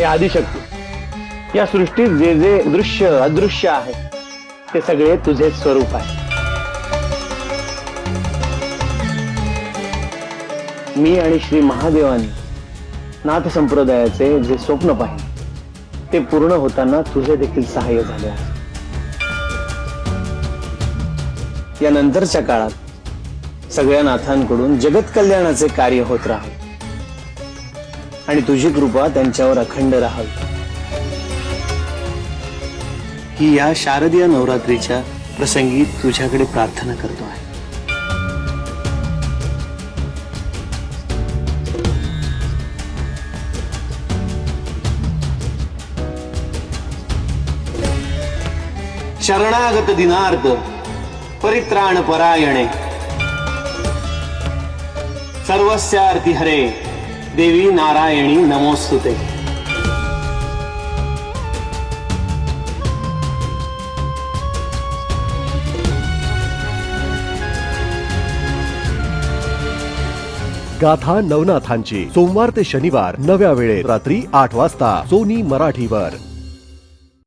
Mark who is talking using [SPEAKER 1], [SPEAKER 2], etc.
[SPEAKER 1] हे आदिशक्ती या सृष्टीत जे जे दृश्य अदृश्य आहे ते सगळे तुझे स्वरूप आहे. मी आणि श्री महादेवानी नाथ संप्रदायाचे जे स्वप्न पाहिले ते पूर्ण होताना तुझे देखील सहाय्य झाले आहे. या नंतरच्या काळात सगळ्या नाथांकडून जगत कल्याणाचे कार्य होत राहावे आणि तुझी कृपा त्यांच्यावर अखंड राहावी. ही या शारदीय नवरात्रीच्या प्रसंगी तुझ्याकडे प्रार्थना करतो आहे. शरणागत दिनार्थ परित्राण परायणे सर्वस्यार्थी हरे. देवी नारायणी नमोस्तुते.
[SPEAKER 2] गाथा नवनाथांची. सोमवार ते शनिवार नव्या वेळेत रात्री आठ वाजता सोनी मराठीवर.